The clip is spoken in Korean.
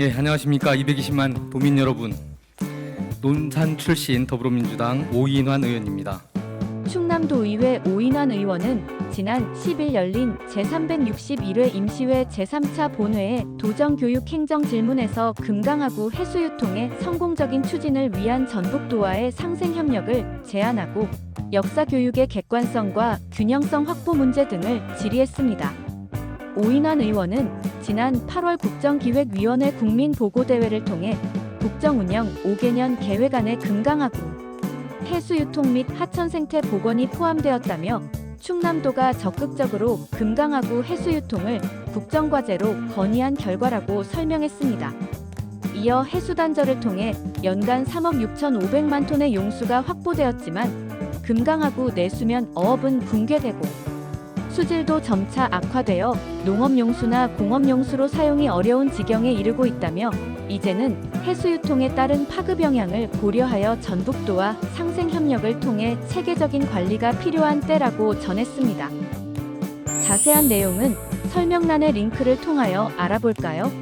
예, 안녕하십니까 220만 도민 여러분. 논산 출신 더불어민주당 오인환 의원입니다. 충남도의회 오인환 의원은 지난 10일 열린 제361회 임시회 제3차 본회의 도정교육 행정 질문에서 금강하구 해수유통의 성공적인 추진을 위한 전북도와의 상생 협력을 제안하고 역사 교육의 객관성과 균형성 확보 문제 등을 질의했습니다. 오인환 의원은 지난 8월 국정기획위원회 국민보고대회를 통해 국정운영 5개년 계획안에 금강하구 해수유통 및 하천생태 복원이 포함되었다며 충남도가 적극적으로 금강하구 해수유통을 국정과제로 건의한 결과라고 설명했습니다. 이어 해수단절을 통해 연간 3억 6천5백만 톤의 용수가 확보되었지만 금강하구 내수면 어업은 붕괴되고 수질도 점차 악화되어 농업용수나 공업용수로 사용이 어려운 지경에 이르고 있다며 이제는 해수유통에 따른 파급 영향을 고려하여 전북도와 상생 협력을 통해 체계적인 관리가 필요한 때라고 전했습니다. 자세한 내용은 설명란의 링크를 통하여 알아볼까요?